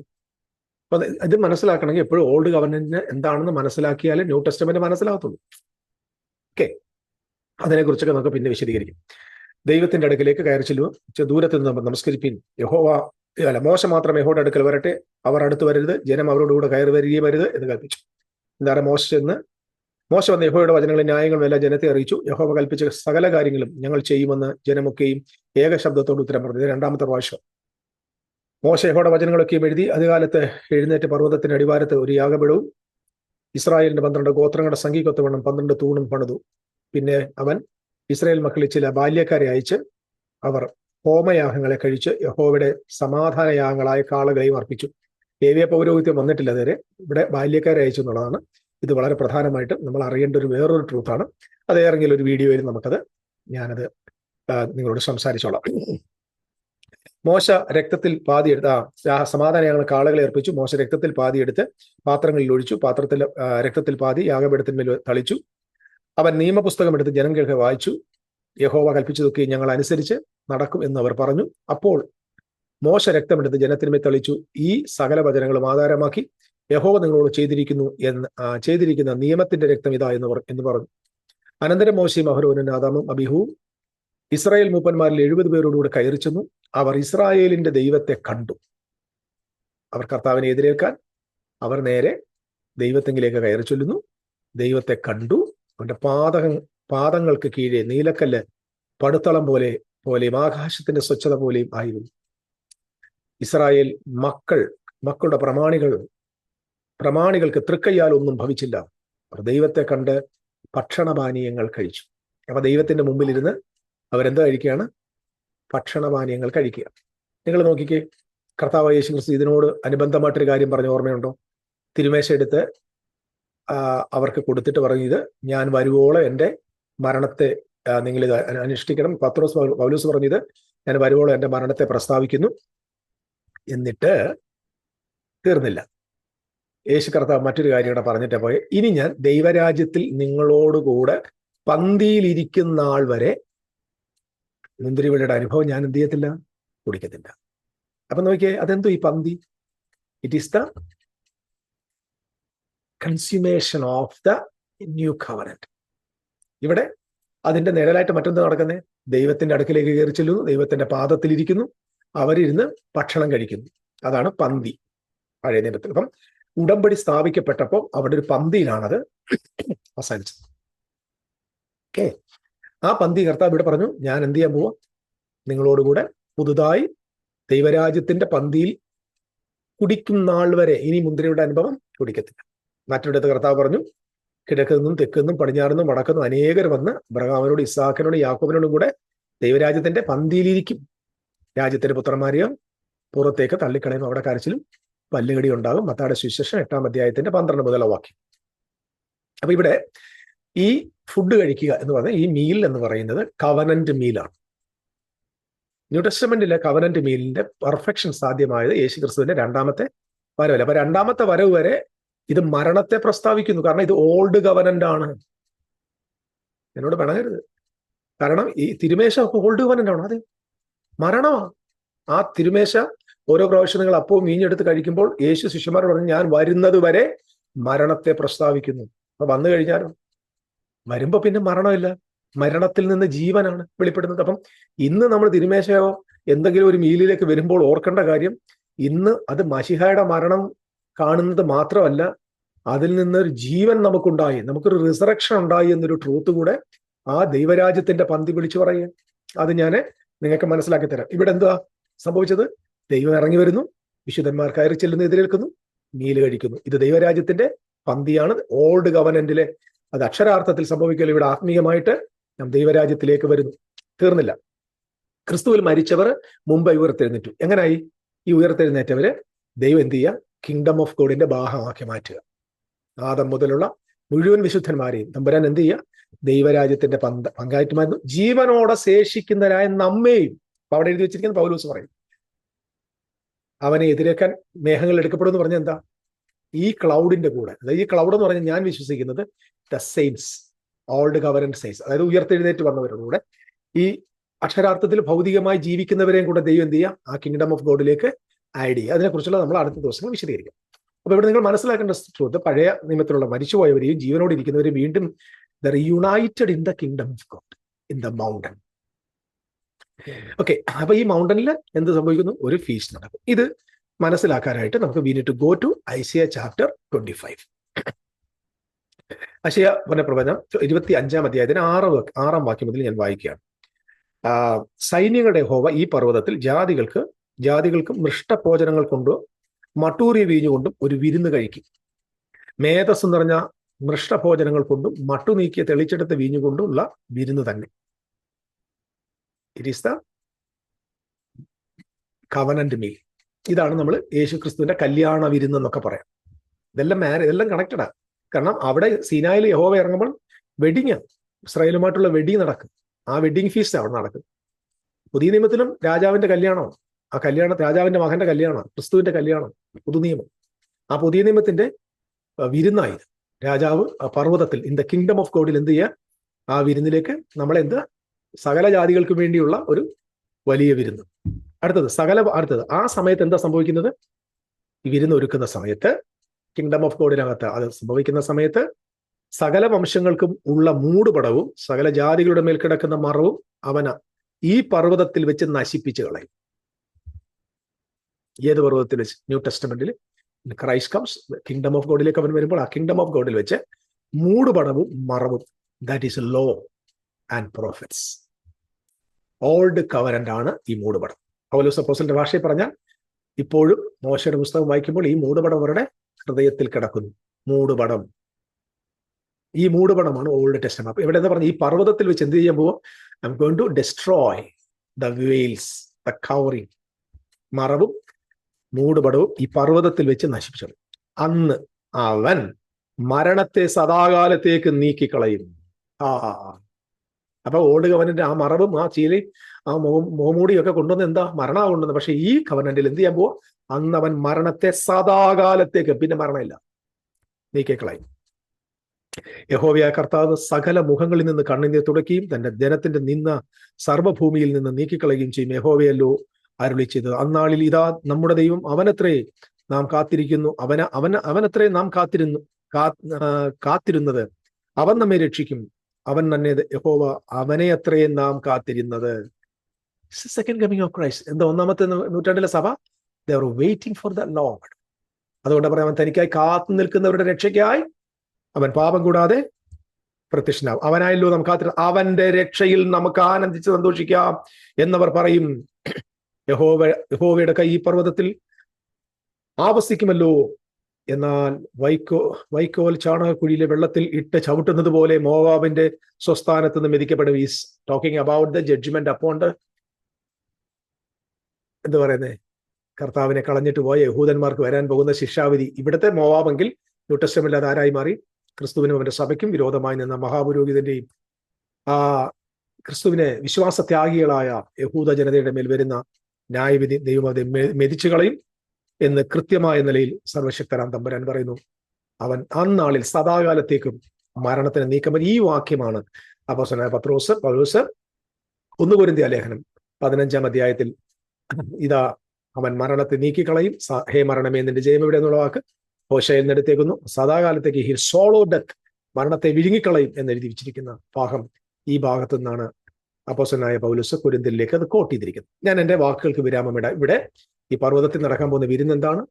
അപ്പൊ ഇത് മനസ്സിലാക്കണമെങ്കിൽ എപ്പോഴും ഓൾഡ് ഗവൺമെന്റിന് എന്താണെന്ന് മനസ്സിലാക്കിയാലേ ന്യൂ ടെസ്റ്റമെന്റ് മനസ്സിലാകത്തുള്ളൂ. ഓക്കെ അതിനെക്കുറിച്ചൊക്കെ നമുക്ക് പിന്നെ വിശദീകരിക്കും. ദൈവത്തിന്റെ അടുക്കിലേക്ക് കയറി ചെല്ലുക. ദൂരത്ത് നിന്ന് നമസ്കരിപ്പിൻ. യഹോവ അല്ല മോശം മാത്രം യഹോയുടെ അടുക്കൽ വരട്ടെ. അവർ അടുത്ത് വരരുത്. ജനം അവരോടുകൂടെ കയറി വരികയും വരുത് എന്ന് കൽപ്പിച്ചു. എന്താണ് മോശ എന്ന്. മോശ വന്ന യഹോയുടെ വചനങ്ങളും ന്യായങ്ങളും എല്ലാം ജനത്തെ അറിയിച്ചു. യഹോവ കൽപ്പിച്ച സകല കാര്യങ്ങളും ഞങ്ങൾ ചെയ്യുമെന്ന് ജനമൊക്കെയും ഏക ശബ്ദത്തോട് ഉത്തരം പറഞ്ഞത് രണ്ടാമത്തെ പ്രാവശ്യം. മോശ യഹോയുടെ വചനങ്ങളൊക്കെയും എഴുതി അതുകാലത്ത് എഴുന്നേറ്റ് പർവതത്തിന്റെ അടിവാരത്ത് ഒരു യാഗപീഠവും ഇസ്രായേലിന്റെ പന്ത്രണ്ട് ഗോത്രങ്ങളുടെ സംഖ്യക്കൊത്തവണ്ണം പന്ത്രണ്ട് തൂണും പണിതു. പിന്നെ അവൻ ഇസ്രായേൽ മക്കളിൽ ചില ബാല്യക്കാരെ അയച്ച് അവർ ഹോമയാഗങ്ങളെ കഴിച്ച് യഹോവയുടെ സമാധാനയാഗങ്ങളായ കാളകളെയും അർപ്പിച്ചു. ദേവിയ പൗരോഹിത്യം വന്നിട്ടില്ല അതുവരെ ഇവിടെ ബാല്യക്കാരെ അയച്ചു എന്നുള്ളതാണ്. ഇത് വളരെ പ്രധാനമായിട്ട് നമ്മൾ അറിയേണ്ട ഒരു വേറൊരു ട്രൂത്താണ് അത് ഏറെങ്കിലും ഒരു വീഡിയോയിൽ നമുക്കത് ഞാനത് നിങ്ങളോട് സംസാരിച്ചോളാം. മോശ രക്തത്തിൽ പാതിയെടുത്ത് ആ സമാധാന യാഗങ്ങൾ കാളകളെ അർപ്പിച്ചു. മോശ രക്തത്തിൽ പാതിയെടുത്ത് പാത്രങ്ങളിൽ ഒഴിച്ചു. പാത്രത്തിൽ രക്തത്തിൽ പാതി യാഗപീഠത്തിന്മേൽ തളിച്ചു. അവൻ നിയമപുസ്തകം എടുത്ത് ജനം കേൾക്കെ വായിച്ചു. യഹോവ കൽപ്പിച്ചതൊക്കെ ഞങ്ങൾ അനുസരിച്ച് നടക്കും എന്ന് അവർ പറഞ്ഞു. അപ്പോൾ മോശ രക്തമെടുത്ത് ജനത്തിന്മേൽ തെളിച്ചു. ഈ സകല വചനങ്ങളും ആധാരമാക്കി യഹോവ നിങ്ങളോട് ചെയ്തിരിക്കുന്നു എന്ന് ചെയ്തിരിക്കുന്ന നിയമത്തിന്റെ രക്തം ഇതാ എന്ന് എന്ന് പറഞ്ഞു. അനന്തരം മോശയും അഹരോനും ആദാമും അബിഹുവും ഇസ്രായേൽ മൂപ്പന്മാരിൽ എഴുപത് പേരോടുകൂടി കയറി ചെന്നു. അവർ ഇസ്രായേലിന്റെ ദൈവത്തെ കണ്ടു. അവർ കർത്താവിനെ എതിരേൽക്കാൻ അവർ നേരെ ദൈവത്തെങ്കിലേക്ക് കയറി ചൊല്ലുന്നു. ദൈവത്തെ കണ്ടു. അവന്റെ പാദക പാദങ്ങൾക്ക് കീഴെ നീലക്കല്ല് പടുത്തളം പോലെ പോലെയും ആകാശത്തിന്റെ സ്വച്ഛത പോലെയും ആയിരുന്നു. ഇസ്രായേൽ മക്കൾ മക്കളുടെ പ്രമാണികൾ പ്രമാണികൾക്ക് തൃക്കയ്യാൽ ഒന്നും ഭവിച്ചില്ല. ദൈവത്തെ കണ്ട് ഭക്ഷണപാനീയങ്ങൾ കഴിച്ചു. അപ്പൊ ദൈവത്തിന്റെ മുമ്പിൽ ഇരുന്ന് അവരെന്താ കഴിക്കുകയാണ്? ഭക്ഷണപാനീയങ്ങൾ കഴിക്കുക. നിങ്ങൾ നോക്കിക്കേ കർത്താവ് യേശു ക്രിസ്തു ഇതിനോട് അനുബന്ധമായിട്ടൊരു കാര്യം പറഞ്ഞ ഓർമ്മയുണ്ടോ? തിരുമേശ എടുത്ത് അവർക്ക് കൊടുത്തിട്ട് പറഞ്ഞു ഇത് ഞാൻ വരുവോളം എന്റെ മരണത്തെ നിങ്ങൾ ഇത് അനുഷ്ഠിക്കണം. പത്രോസ് പൗലൂസ് പറഞ്ഞത് ഞാൻ വരുവോളം എന്റെ മരണത്തെ പ്രസ്താവിക്കുന്നു. എന്നിട്ട് തീർന്നില്ല. യേശു കർത്താവ് മറ്റൊരു കാര്യം കൂടെ പറഞ്ഞിട്ട് പോയി. ഇനി ഞാൻ ദൈവരാജ്യത്തിൽ നിങ്ങളോടുകൂടെ പന്തിയിലിരിക്കുന്ന ആൾ വരെ മുന്തിരിവള്ളിയുടെ അനുഭവം ഞാൻ എന്ത് ചെയ്യത്തില്ല? കുടിക്കത്തില്ല. അപ്പൊ നോക്കിയേ അതെന്തോ ഈ പന്തി? It is the consummation of the new covenant ഇവിടെ അതിന്റെ നിഴലായിട്ട് മറ്റെന്താ നടക്കുന്നത് ദൈവത്തിന്റെ അടുക്കിലേക്ക് കയറി ചെല്ലുന്നു ദൈവത്തിന്റെ പാദത്തിലിരിക്കുന്നു അവരിരുന്ന് ഭക്ഷണം കഴിക്കുന്നു. അതാണ് പന്തി പഴയ നിയമത്തിൽ. അപ്പം ഉടമ്പടി സ്ഥാപിക്കപ്പെട്ടപ്പോൾ അവിടെ ഒരു പന്തിയിലാണത് അവസാനിച്ചത്. ഓക്കെ ആ പന്തി കർത്താവ് ഇവിടെ പറഞ്ഞു ഞാൻ എന്ത് ചെയ്യാൻ പോവാ? നിങ്ങളോടുകൂടെ പുതുതായി ദൈവരാജ്യത്തിന്റെ പന്തിയിൽ കുടിക്കും നാൾ വരെ ഇനി മുന്തിരിയുടെ അനുഭവം കുടിക്കത്തില്ല. മറ്റൊരിടത്ത് കർത്താവ് പറഞ്ഞു കിഴക്കുനിന്നും തെക്കുനിന്നും പടിഞ്ഞാറുനിന്നും വടക്കുനിന്നും അനേകർ വന്ന് അബ്രഹാമിനോട് ഇസാഖിനോടും യാക്കോബിനോടും കൂടെ ദൈവരാജ്യത്തിന്റെ പന്തിയിലിരിക്കും. രാജ്യത്തിന്റെ പുത്രന്മാരെയോ പുറത്തേക്ക് തള്ളിക്കളയും അവിടെ കരച്ചിലും പല്ലുകടി ഉണ്ടാകും. മത്താടെ സുവിശേഷം എട്ടാം അധ്യായത്തിന്റെ പന്ത്രണ്ട് മുതലുള്ള വാക്യം. അപ്പൊ ഇവിടെ ഈ ഫുഡ് കഴിക്കുക എന്ന് പറഞ്ഞാൽ ഈ മീൽ എന്ന് പറയുന്നത് കവനന്റ് മീലാണ് ന്യൂ ടെസ്റ്റമെന്റിലെ കവനന്റ് മീലിന്റെ പെർഫെക്ഷൻ സാധ്യമായത് യേശു ക്രിസ്തുവിന്റെ രണ്ടാമത്തെ വരവല്ല? അപ്പൊ രണ്ടാമത്തെ വരവ് വരെ ഇത് മരണത്തെ പ്രസ്താവിക്കുന്നു. കാരണം ഇത് ഓൾഡ് ഗവനന്റ് ആണ്. എന്നോട് പിണങ്ങരുത്. കാരണം ഈ തിരുമേശ ഓൾഡ് ഗവനന്റ് ആണ്. അതെ മരണമാണ്. ആ തിരുമേശ ഓരോ പ്രാവശ്യം നിങ്ങൾ അപ്പവും മീഞ്ഞെടുത്ത് കഴിക്കുമ്പോൾ യേശു ശിഷ്യന്മാരോട് പറഞ്ഞു ഞാൻ വരുന്നത് വരെ മരണത്തെ പ്രസ്താവിക്കുന്നു. അപ്പൊ വന്നു കഴിഞ്ഞാലും വരുമ്പോ പിന്നെ മരണമില്ല. മരണത്തിൽ നിന്ന് ജീവനാണ് വെളിപ്പെടുന്നത്. അപ്പം ഇന്ന് നമ്മൾ തിരുമേശയോ എന്തെങ്കിലും ഒരു മീലിലേക്ക് വരുമ്പോൾ ഓർക്കേണ്ട കാര്യം ഇന്ന് അത് മഷിഹയുടെ മരണം കാണുന്നത് മാത്രമല്ല അതിൽ നിന്നൊരു ജീവൻ നമുക്കുണ്ടായി. നമുക്കൊരു റിസറക്ഷൻ ഉണ്ടായി എന്നൊരു ട്രൂത്ത് കൂടെ ആ ദൈവരാജ്യത്തിന്റെ പന്തി വിളിച്ചു പറയുക അത് ഞാൻ നിങ്ങൾക്ക് മനസ്സിലാക്കി തരാം. ഇവിടെ എന്താ സംഭവിച്ചത്? ദൈവം ഇറങ്ങി വരുന്നു വിശുദ്ധന്മാർ കയറി ചെല്ലുന്ന എതിരേൽക്കുന്നു മീൽ കഴിക്കുന്നു. ഇത് ദൈവരാജ്യത്തിന്റെ പന്തിയാണ്. ഓൾഡ് ഗവനന്റിലെ അത് അക്ഷരാർത്ഥത്തിൽ സംഭവിക്കൽ. ഇവിടെ ആത്മീയമായിട്ട് നാം ദൈവരാജ്യത്തിലേക്ക് വരുന്നു. തീർന്നില്ല. ക്രിസ്തുവിൽ മരിച്ചവർ മുമ്പ് ഉയർത്തെഴുന്നേറ്റു. എങ്ങനായി? ഈ ഉയർത്തെഴുന്നേറ്റവര് ദൈവം എന്ത് ചെയ്യുക? കിങ്ഡം ഓഫ് ഗോഡിന്റെ ഭാഗമാക്കി മാറ്റുക. ആദം മുതലുള്ള മുഴുവൻ വിശുദ്ധന്മാരെയും തമ്പുരാൻ എന്ത് ചെയ്യുക? ദൈവരാജ്യത്തിന്റെ പന്ത പങ്കായിട്ട് മാറുന്നു ജീവനോടെ ശേഷിക്കുന്നവരായ നമ്മെയും അപ്പൊ അവിടെ എഴുതി വെച്ചിരിക്കുന്ന പൗലൂസ് പറയും. അവനെ എതിരേക്കാൻ മേഘങ്ങൾ എടുക്കപ്പെടുമെന്ന് പറഞ്ഞ എന്താ? ഈ ക്ലൗഡിന്റെ കൂടെ. അതായത് ഈ ക്ലൗഡ് എന്ന് പറഞ്ഞാൽ ഞാൻ വിശ്വസിക്കുന്നത് the saints old governance saints അതായത് ഉയർത്തെഴുന്നേറ്റ് വന്നവരുടെ ഈ അക്ഷരാർത്ഥത്തിൽ ഭൗതികമായി ജീവിക്കുന്നവരെയും കൂടെ ദൈവം എന്ത് ചെയ്യുക? ആ കിങ്ഡം ഓഫ് ഗോഡിലേക്ക് ആഡ് ചെയ്യുക അതിനെക്കുറിച്ചുള്ള നമ്മൾ അടുത്ത ദിവസങ്ങൾ വിശദീകരിക്കും. അപ്പോൾ ഇവിടെ നിങ്ങൾ മനസ്സിലാക്കേണ്ട ട്രൂത്ത് പഴയ നിയമത്തിലുള്ള മരിച്ചുപോയവരെയും ജീവനോട് ഇരിക്കുന്നവരെയും വീണ്ടും they're united in the kingdom of God in the mountain okay അപ്പൊ ഈ മൗണ്ടനിൽ എന്ത് സംഭവിക്കുന്നു? ഒരു ഫീസ്റ്റ് നടക്കും. ഇത് മനസ്സിലാക്കാനായിട്ട് നമുക്ക് we need to go to Isaiah chapter twenty five അശയ പുനഃപ്രവചനം ഇരുപത്തി അഞ്ചാം അധ്യായത്തിന് ആറ് ആറാം വാക്യം മുതൽ ഞാൻ വായിക്കുകയാണ്. സൈന്യങ്ങളുടെ ഹോവ ഈ പർവതത്തിൽ ജാതികൾക്ക് ജാതികൾക്ക് മൃഷ്ടഭോജനങ്ങൾ കൊണ്ടോ മട്ടൂറിയ വീഞ്ഞുകൊണ്ടും ഒരു വിരുന്ന് കഴിക്കും. മേധസ് നിറഞ്ഞ മൃഷ്ടഭോജനങ്ങൾ കൊണ്ടും മട്ടു നീക്കിയ തെളിച്ചെടുത്ത വീഞ്ഞുകൊണ്ടുള്ള വിരുന്ന് തന്നെ. It is the covenant meal ഇതാണ് നമ്മൾ യേശു ക്രിസ്തുവിന്റെ കല്യാണ വിരുന്ന് എന്നൊക്കെ പറയാം. ഇതെല്ലാം മാരേജ് ഇതെല്ലാം കണക്റ്റഡാ കാരണം അവിടെ സീനായിൽ യഹോവ ഇറങ്ങുമ്പോൾ വെഡിങ് ഇസ്രായേലുമായിട്ടുള്ള വെഡിങ് നടക്കും. ആ വെഡിങ് ഫീസ്റ്റ് അവിടെ നടക്കും. പുതിയ നിയമത്തിലും രാജാവിന്റെ കല്യാണമാണ്. ആ കല്യാണം രാജാവിന്റെ മകന്റെ കല്യാണം ക്രിസ്തുവിന്റെ കല്യാണം പുതുനിയമം ആ പുതിയ നിയമത്തിന്റെ വിരുന്നായി. രാജാവ് പർവതത്തിൽ ഇൻ ദ കിങ്ഡം ഓഫ് ഗോഡിൽ എന്ത് ചെയ്യുക ആ വിരുന്നിലേക്ക് നമ്മളെന്ത് സകല ജാതികൾക്കും വേണ്ടിയുള്ള ഒരു വലിയ വിരുന്ന്. അടുത്തത് സകല അടുത്തത് ആ സമയത്ത് എന്താ സംഭവിക്കുന്നത്? ഈ വിരുന്ന് ഒരുക്കുന്ന സമയത്ത് കിങ്ഡം ഓഫ് ഗോഡിനകത്ത് അത് സംഭവിക്കുന്ന സമയത്ത് സകല വംശങ്ങൾക്കും ഉള്ള മൂടുപടവും സകല ജാതികളുടെ മേൽ കിടക്കുന്ന മറവും അവന ഈ പർവതത്തിൽ വെച്ച് നശിപ്പിച്ചു കളയും. ഏത് പർവതത്തിൽ വെച്ച്? ന്യൂ ടെസ്റ്റമെന്റിൽ. ക്രൈസ്റ്റ് കംസ് കിങ്ഡം ഓഫ് ഗോഡിലേക്ക് അവൻ വരുമ്പോൾ ആ കിങ്ഡം ഓഫ് ഗോഡിൽ വെച്ച് മൂടുപടവും മറവും. That is law and prophets old covenant ആണ് ഈ മൂടുപടം. പൗലോസ് അപ്പോസലിന്റെ ഭാഷയിൽ പറഞ്ഞാൽ ഇപ്പോഴും മോശയുടെ പുസ്തകം വായിക്കുമ്പോൾ ഈ മൂടുപടം അവരുടെ ഹൃദയത്തിൽ കിടക്കുന്നു. മൂടുപടം. ഈ മൂടുപടമാണ് ഓൾഡ് ടെസ്റ്റ് അപ്പൊ ഇവിടെ എന്താ പറഞ്ഞു ഈ പർവതത്തിൽ വെച്ച് എന്ത് ചെയ്യാൻ പോകും I'm going to destroy the veils the covering മറവും മൂടുപടവും ഈ പർവതത്തിൽ വെച്ച് നശിപ്പിച്ചു അന്ന് അവൻ മരണത്തെ സദാകാലത്തേക്ക് നീക്കിക്കളയും ആ അപ്പൊ ഓൾഡ് കവനന്റ് ആ മറവും ആ ചീലയും ആ മോ മോമൂടിയും ഒക്കെ കൊണ്ടുവന്ന് എന്താ? മരണ കൊണ്ടുവന്നത്. പക്ഷെ ഈ കവനന്റിൽ എന്ത് ചെയ്യാൻ പോവാ? അന്ന് അവൻ മരണത്തെ സദാകാലത്തേക്ക് പിന്നെ മരണമില്ല നീക്കിക്കളയും യഹോവയായ കർത്താവ് സകല മുഖങ്ങളിൽ നിന്ന് കണ്ണിനെ തുടക്കുകയും തന്റെ ജനത്തിന്റെ നിന്ന സർവഭൂമിയിൽ നിന്ന് നീക്കിക്കളയുകയും ചെയ്യും. യഹോവയല്ലോ അരുളി ചെയ്തത്. അന്നാളിൽ ഇതാ നമ്മുടെ ദൈവം അവനത്രേ നാം കാത്തിരിക്കുന്നു. അവന അവന അവനത്രേ നാം കാത്തിരുന്നു കാത്തിരുന്നത്. അവൻ നമ്മെ രക്ഷിക്കും. അവൻ തന്നെ യഹോവ അവനെ അത്രയും നാം കാത്തിരുന്നത്. സെക്കൻഡ് കമ്മിങ് ഓഫ് ക്രൈസ്റ്റ് എന്താ ഒന്നാമത്തെ നൂറ്റാണ്ടിലെ സഭ? They're waiting for the Lord അതുകൊണ്ട് പറയാം അവൻ തനിക്കായി കാത്തു നിൽക്കുന്നവരുടെ രക്ഷയ്ക്കായി അവൻ പാപം കൂടാതെ പ്രത്യക്ഷനാവും. അവനായല്ലോ നമുക്ക് അവന്റെ രക്ഷയിൽ നമുക്ക് ആനന്ദിച്ച് സന്തോഷിക്കാം എന്നവർ പറയും. യഹോവ യഹോവയുടെ കൈ ഈ പർവതത്തിൽ ആവസിക്കുമല്ലോ? എന്നാൽ വൈക്കോ വൈക്കോൽ ചാണകക്കുഴിയിലെ വെള്ളത്തിൽ ഇട്ട് ചവിട്ടുന്നത് പോലെ മോവാബിന്റെ സ്വസ്ഥാനത്ത് നിന്ന് മെതിക്കപ്പെടും. Is talking about the judgement upon the എന്താ പറയുന്നേ? കർത്താവിനെ കളഞ്ഞിട്ട് പോയ യഹൂദന്മാർക്ക് വരാൻ പോകുന്ന ശിക്ഷാവിധി. ഇവിടുത്തെ മോവാബെങ്കിൽ ന്യൂട്ടസ്റ്റമില്ലാതെ ആരായി മാറി? ക്രിസ്തുവിനും അവന്റെ സഭയ്ക്കും വിരോധമായി നിന്ന മഹാപുരോഹിതന്റെയും ആ ക്രിസ്തുവിനെ വിശ്വാസത്യാഗികളായ യഹൂദ ജനതയുടെ മേൽ വരുന്ന ന്യായവിധി ദൈവം അത് മെതിച്ചു കളയും എന്ന് കൃത്യമായ നിലയിൽ സർവശക്തരാം തമ്പുരാൻ പറയുന്നു. അവൻ അന്നാളിൽ സദാകാലത്തേക്കും മരണത്തിന് നീക്കം. ഈ വാക്യമാണ് അപ്പോസനായ പത്രോസ് പൗലോസ് ഒന്ന് ലേഖനം പതിനഞ്ചാം അധ്യായത്തിൽ ഇതാ അവൻ മരണത്തെ നീക്കിക്കളയും. ഹേ മരണമേ നിന്റെ ജയം എവിടെ എന്നുള്ള വാക്ക് ഹോശയിൽ നിന്നെടുത്തേക്കുന്നു. സദാകാലത്തേക്ക് ഹി സോളോ ഡെത്ത് മരണത്തെ വിഴുങ്ങിക്കളയും എന്ന് എഴുതി വെച്ചിരിക്കുന്ന ഭാഗം ഈ ഭാഗത്തു നിന്നാണ് അപ്പോസനായ പൗലുസ് കുരുന്തിലേക്ക് അത് കോട്ട് ചെയ്തിരിക്കുന്നു. ഞാൻ എന്റെ വാക്കുകൾക്ക് വിരാമമിടാം ഇവിടെ ഈ പർവതത്തിൽ നടക്കാൻ പോകുന്ന വിരുന്ന് എന്താണ്?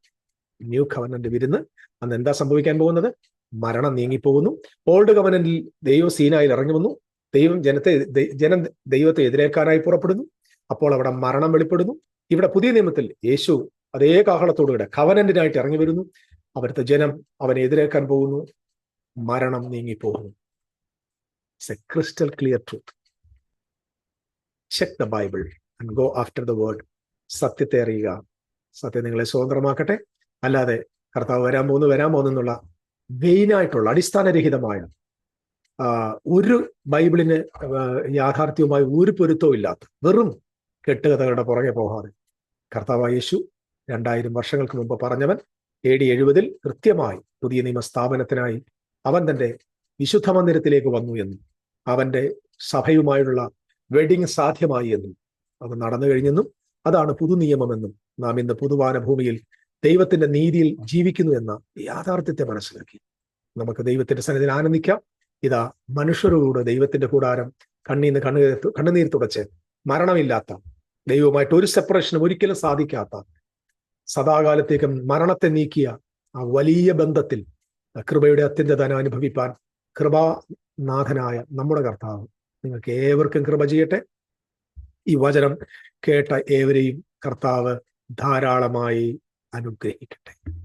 ന്യൂ കവനന്റ് വിരുന്ന്. അന്ന് എന്താ സംഭവിക്കാൻ പോകുന്നത്? മരണം നീങ്ങിപ്പോകുന്നു. ഓൾഡ് കവനന്റിൽ ദൈവ സീനായിൽ ഇറങ്ങി വന്നു. ദൈവം ജനത്തെ ജനം ദൈവത്തെ എതിരേക്കാനായി പുറപ്പെടുന്നു. അപ്പോൾ അവിടെ മരണം വെളിപ്പെടുന്നു. ഇവിടെ പുതിയ നിയമത്തിൽ യേശു അതേ കാഹളത്തോടുകൂടെ കവനന്റിനായിട്ട് ഇറങ്ങി വരുന്നു. അവിടുത്തെ ജനം അവനെ എതിരേക്കാൻ പോകുന്നു. മരണം നീങ്ങിപ്പോകുന്നു. Crystal clear truth check the Bible and go after the word സത്യത്തെ അറിയുക. സത്യം നിങ്ങളെ സ്വതന്ത്രമാക്കട്ടെ. അല്ലാതെ കർത്താവ് വരാൻ പോകുന്നു വരാൻ പോകുന്നെന്നുള്ള മെയിനായിട്ടുള്ള അടിസ്ഥാനരഹിതമായ ഒരു ബൈബിളിന് യാഥാർത്ഥ്യവുമായി ഒരു പൊരുത്തവും ഇല്ലാത്ത വെറും കെട്ടുകഥകളുടെ പുറകെ പോകാതെ കർത്താവ് യേശു രണ്ടായിരം വർഷങ്ങൾക്ക് മുമ്പ് പറഞ്ഞവൻ എ ഡി എഴുപതിൽ കൃത്യമായി പുതിയ നിയമ സ്ഥാപനത്തിനായി അവൻ തന്റെ വിശുദ്ധ മന്ദിരത്തിലേക്ക് വന്നു എന്നും അവന്റെ സഭയുമായുള്ള വെഡിങ് സാധ്യമായി എന്നും അത് നടന്നു കഴിഞ്ഞെന്നും അതാണ് പുതുനിയമമെന്നും നാം ഇന്ന് പുതുവാന ഭൂമിയിൽ ദൈവത്തിന്റെ നീതിയിൽ ജീവിക്കുന്നു എന്ന യാഥാർത്ഥ്യത്തെ മനസ്സിലാക്കി. നമുക്ക് ദൈവത്തിന്റെ സന്നിധിയിൽ ആനന്ദിക്കാം. ഇതാ മനുഷ്യരോട് ദൈവത്തിന്റെ കൂടാരം കണ്ണീന്ന് കണ്ണുനീർ കണ്ണുനീർ തുടച്ച് മരണമില്ലാത്ത ദൈവവുമായിട്ട് ഒരു സെപ്പറേഷനും ഒരിക്കലും സാധിക്കാത്ത സദാകാലത്തേക്കും മരണത്തെ നീക്കിയ ആ വലിയ ബന്ധത്തിൽ കൃപയുടെ അത്യന്തതനം അനുഭവിപ്പാൻ കൃപാനാഥനായ നമ്മുടെ കർത്താവ് നിങ്ങൾക്ക് ഏവർക്കും കൃപ ചെയ്യട്ടെ. ഈ വചനം കേട്ട ഏവരെയും കർത്താവ് ധാരാളമായി അനുഗ്രഹിക്കട്ടെ.